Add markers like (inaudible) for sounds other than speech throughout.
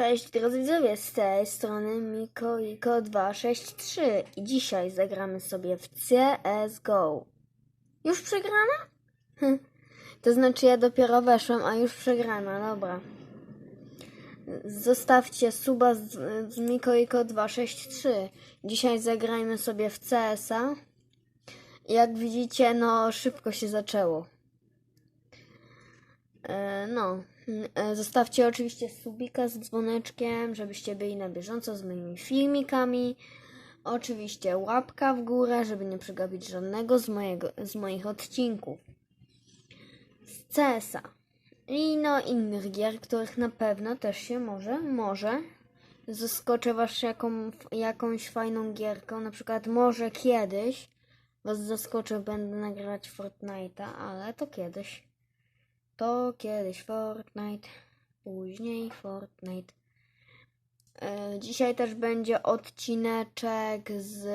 Cześć drodzy widzowie, z tej strony Mikoiko263 i dzisiaj zagramy sobie w CSGO. Już przegrana? Hm. To znaczy ja dopiero weszłam, a już przegrana, dobra. Zostawcie suba z, z Mikoiko263. Dzisiaj zagrajmy sobie w CS-a. Jak widzicie, no szybko się zaczęło. E, No, e, zostawcie oczywiście subika z dzwoneczkiem, żebyście byli na bieżąco z moimi filmikami. Oczywiście łapka w górę, żeby nie przegapić żadnego z, mojego, z moich odcinków. Z CS-a. I no innych gier, których na pewno też się może, może zaskoczę was jaką, jakąś fajną gierką. Na przykład może kiedyś was zaskoczę, będę nagrywać Fortnite'a, ale to kiedyś. To kiedyś Fortnite, później Fortnite. E, dzisiaj też będzie odcineczek z.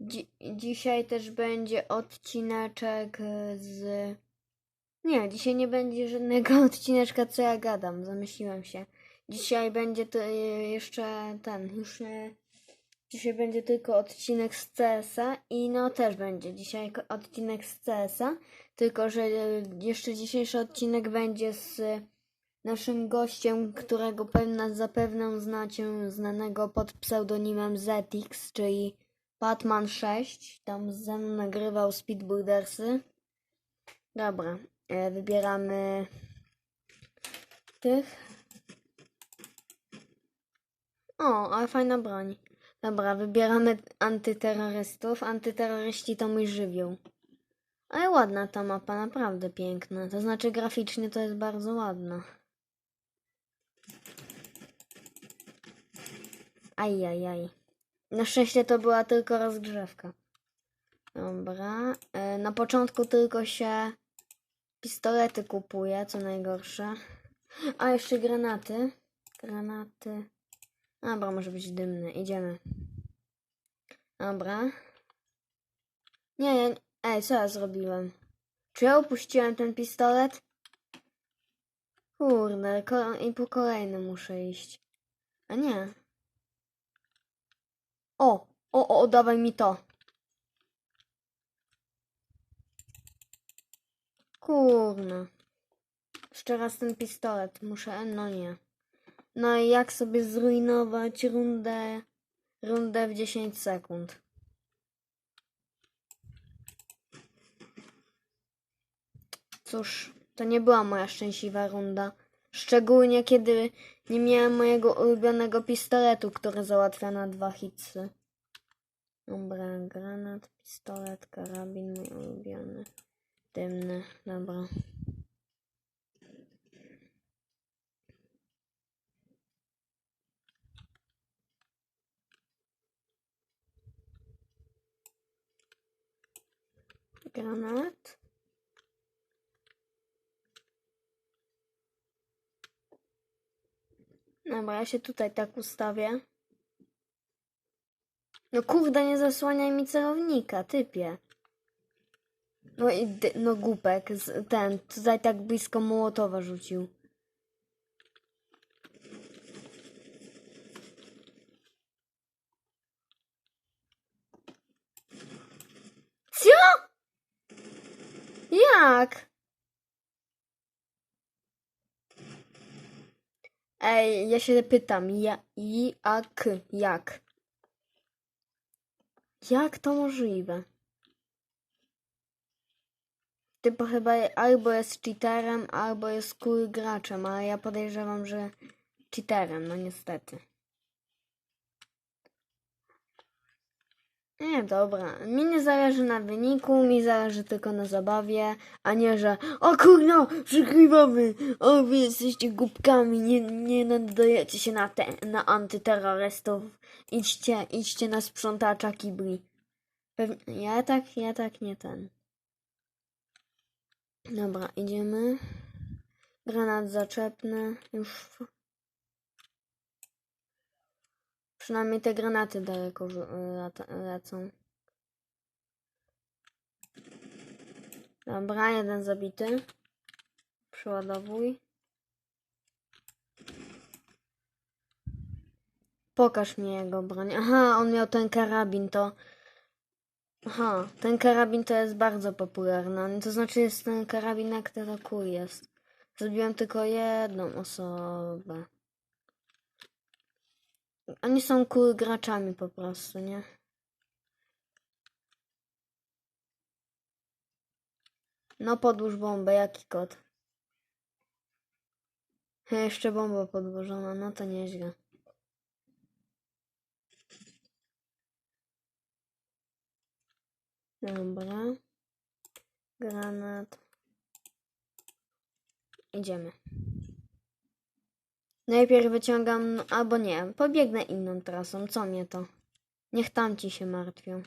Dzi dzisiaj też będzie odcineczek z. Nie, dzisiaj nie będzie żadnego (laughs) odcineczka, co ja gadam, zamyśliłem się. Dzisiaj będzie to e, jeszcze ten, już nie. Dzisiaj będzie tylko odcinek z CS-a i no też będzie dzisiaj odcinek z CS-a, tylko że e, jeszcze dzisiejszy odcinek będzie z naszym gościem, którego pewna zapewne znacie, znanego pod pseudonimem ZX, czyli Batman 6. Tam ze mną nagrywał Speedbuildersy. Dobra, e, wybieramy tych. O, ale fajna broń. Dobra, wybieramy antyterrorystów. Antyterroryści to mój żywioł. Ale ładna ta mapa, naprawdę piękna. To znaczy graficznie to jest bardzo ładna. Ajajaj. Na szczęście to była tylko rozgrzewka. Dobra. e, Na początku tylko się pistolety kupuje, co najgorsze. A jeszcze granaty. Granaty. Dobra, może być dymny. Idziemy. Dobra. Nie, ja... Ej, co ja zrobiłem? Czy ja opuściłem ten pistolet? Kurde, i po kolejny muszę iść. A nie. O! O, o, dawaj mi to. Kurna. Jeszcze raz ten pistolet. Muszę, no nie. No i jak sobie zrujnować rundę, rundę w 10 sekund? Cóż, to nie była moja szczęśliwa runda. Szczególnie kiedy nie miałem mojego ulubionego pistoletu, który załatwia na dwa hitsy. Dobra, granat, pistolet, karabin, mój ulubiony. Dymny, dobra. Granat. Dobra, ja się tutaj tak ustawię. No kurde, nie zasłaniaj mi celownika, typie. No i no głupek, ten, tutaj tak blisko Mołotowa rzucił. Co? Jak? Ej, ja się pytam, ja, jak, jak? Jak to możliwe? Typo chyba albo jest cheaterem, albo jest cool graczem, ale ja podejrzewam, że cheaterem, no niestety. Nie, dobra. Mi nie zależy na wyniku, mi zależy tylko na zabawie, a nie, że o kurno, przegrywamy, o wy jesteście głupkami, nie, nie nadajecie się na te, na antyterrorystów. Idźcie, idźcie na sprzątacza kibli. Pewnie, ja tak, ja tak nie ten. Dobra, idziemy. Granat zaczepny, już. Przynajmniej te granaty daleko y, lecą. Dobra, jeden zabity. Przeładowuj. Pokaż mi jego broń. Aha, on miał ten karabin, to... Aha, ten karabin to jest bardzo popularny. To znaczy jest ten karabin, jak to jest. Zrobiłem tylko jedną osobę. Oni są cool graczami po prostu, nie? No podłóż bombę, jaki kot? Jeszcze bomba podłożona, no to nieźle. Dobra. Granat. Idziemy. Najpierw wyciągam, albo nie, pobiegnę inną trasą, co mnie to? Niech tamci się martwią.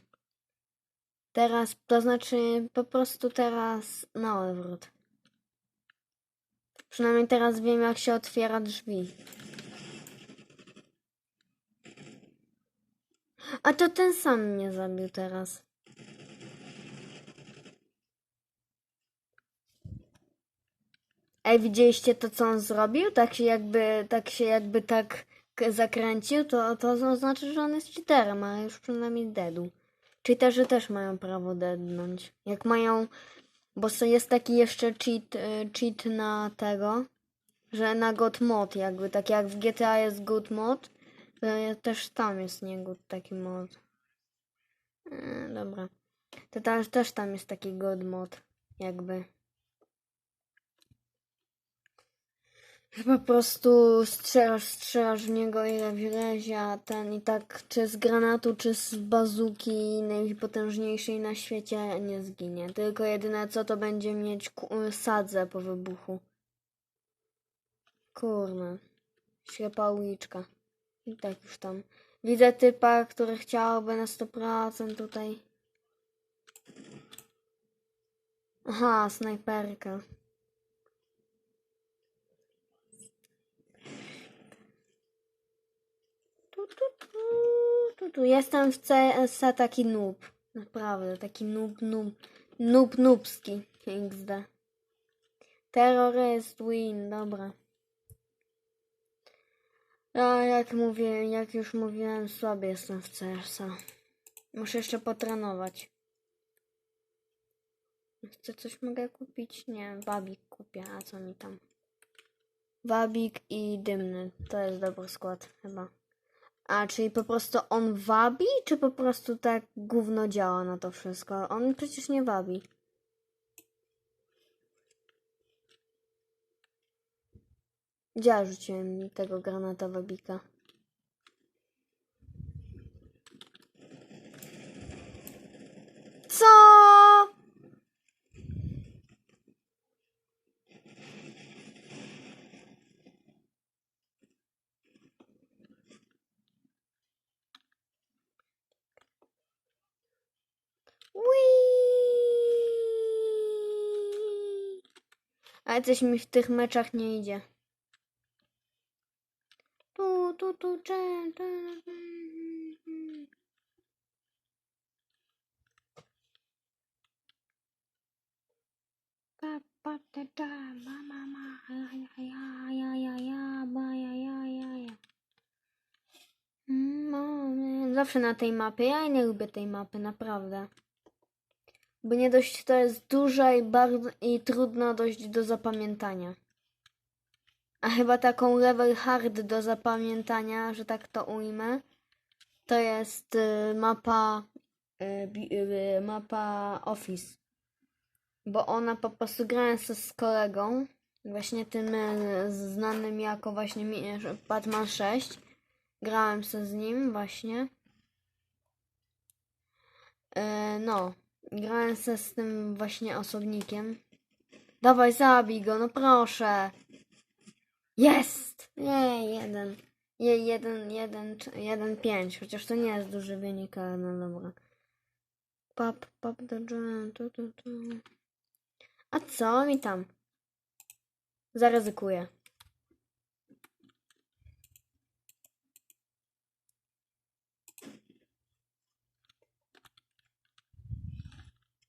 Teraz, to znaczy po prostu teraz na odwrót. Przynajmniej teraz wiem, jak się otwiera drzwi. A to ten sam mnie zabił teraz. Ej, widzieliście to, co on zrobił? Tak się jakby, tak się jakby tak zakręcił, to, to znaczy, że on jest cheaterem, ale już przynajmniej deadł. Cheaterzy też mają prawo deadnąć. Jak mają, bo jest taki jeszcze cheat, y, cheat na tego, że na God mod jakby, tak jak w GTA jest good mod, to też tam jest nie good taki mod. E, dobra. To też, też tam jest taki god mod, jakby. Po prostu strzelasz, strzelasz w niego ile wlezie, a ten i tak czy z granatu, czy z bazuki najpotężniejszej na świecie nie zginie. Tylko jedyne co to będzie mieć ku- sadzę po wybuchu. Kurna. Ślepa uliczka. I tak już tam. Widzę typa, który chciałby na 100% tutaj. Aha, snajperka. Tu, tu. Jestem w CS taki noob. Naprawdę, taki noob, noob. Noob, noobski. XD. Terroryst win, dobra. A jak mówię, jak już mówiłem, słaby jestem w CS-a. Muszę jeszcze potrenować. Chcę coś mogę kupić? Nie, wabik kupię, a co mi tam? Wabik i dymny. To jest dobry skład chyba. A, czyli po prostu on wabi, czy po prostu tak gówno działa na to wszystko? On przecież nie wabi. Ja rzuciłem tego granata wabika? Co? Whee! Ale coś mi w tych meczach nie idzie. Tu, tu, tu, cze, cze, Zawsze na tej mapie. Ja nie lubię tej mapy, naprawdę. Bo nie dość to jest duża i bardzo i trudna dość do zapamiętania. A chyba taką level hard do zapamiętania, że tak to ujmę, to jest y, mapa y, y, mapa Office. Bo ona po prostu se z kolegą, właśnie tym y, znanym jako właśnie że Batman 6. Grałem se z nim właśnie. E, no, grałem se z tym właśnie osobnikiem. Dawaj, zabij go, no proszę. Jest! Nie, jeden. Je, jeden, jeden, jeden, pięć. Chociaż to nie jest duży wynik, ale no dobra. Pap, pap, do dżem, tu, tu, tu. A co mi tam? Zaryzykuję.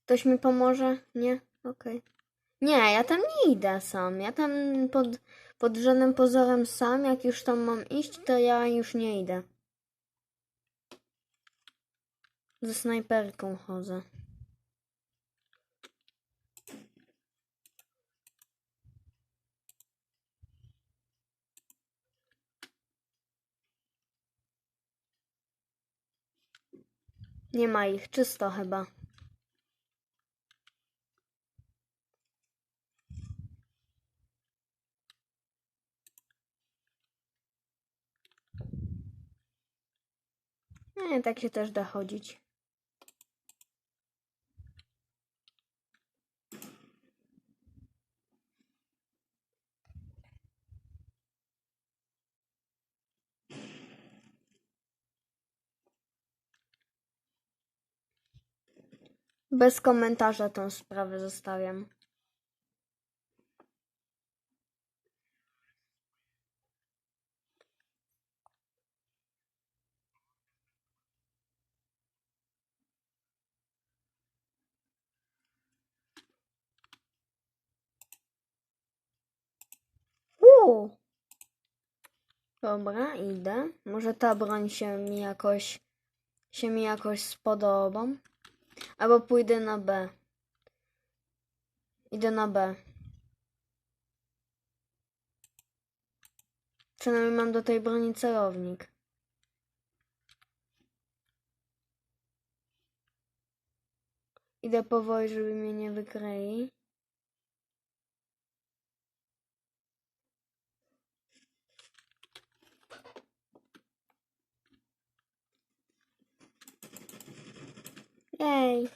Ktoś mi pomoże? Nie? Okej. Nie, ja tam nie idę sam. Ja tam pod, pod żadnym pozorem sam, jak już tam mam iść, to ja już nie idę. Ze snajperką chodzę. Nie ma ich, czysto chyba. Nie, tak się też da chodzić. Bez komentarza tą sprawę zostawiam. Dobra, idę. Może ta broń się mi jakoś się mi jakoś spodoba. Albo pójdę na B. Idę na B. Przynajmniej mam do tej broni celownik. Idę powoli, żeby mnie nie wykryli. Jej.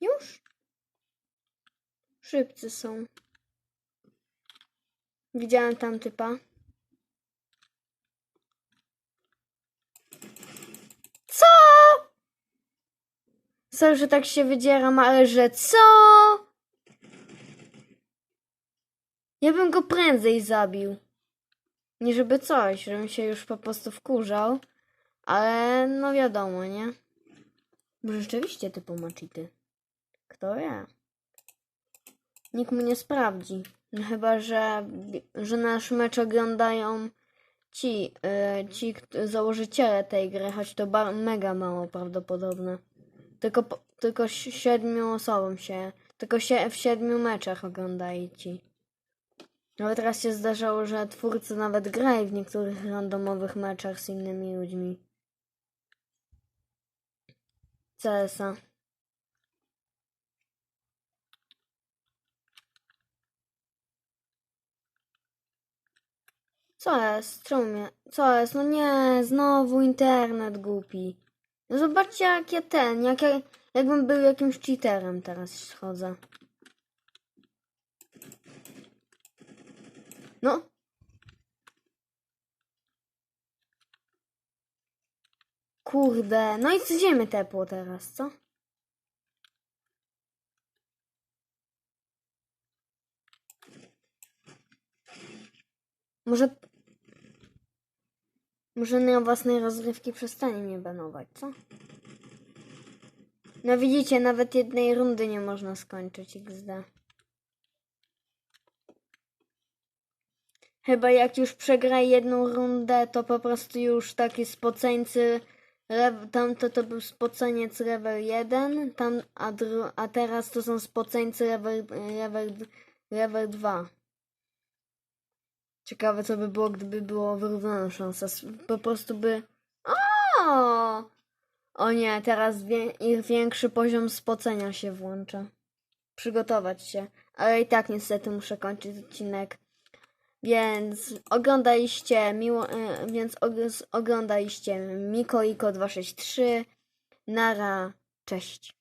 Już? Szybcy są. Widziałem tam typa. Co? Sorry, że tak się wydzieram, ale że co? Ja bym go prędzej zabił. Nie żeby coś, żebym się już po prostu wkurzał. Ale no wiadomo, nie? Może rzeczywiście typu ma cheaty. Kto wie? Nikt mu nie sprawdzi. No chyba, że, że nasz mecz oglądają ci, e, ci założyciele tej gry, choć to mega mało prawdopodobne. Tylko, tylko si- siedmiu osobom się, tylko się w siedmiu meczach oglądają ci. Nawet teraz się zdarzało, że twórcy nawet grają w niektórych randomowych meczach z innymi ludźmi. CS-a. Co jest? Czemu? Co jest? No nie, znowu internet głupi. No zobaczcie jak ja ten, jak ja, jakbym był jakimś cheaterem teraz chodzę. No. Kurde, no i ziemię tepło teraz, co? Może... Może na własnej rozrywki przestanie mnie banować, co? No widzicie, nawet jednej rundy nie można skończyć XD. Chyba jak już przegra jedną rundę, to po prostu już taki spoceńcy. Tamto to był spoceniec level 1, tam, a, dru, a teraz to są spoceńcy level, level, level 2. Ciekawe co by było, gdyby było wyrównana szansa. Po prostu by. O! O nie, teraz wie, ich większy poziom spocenia się włącza. Przygotować się. Ale i tak niestety muszę kończyć odcinek. Więc oglądaliście miło, e, więc og- oglądaliście Miko Iko 263. Nara, cześć.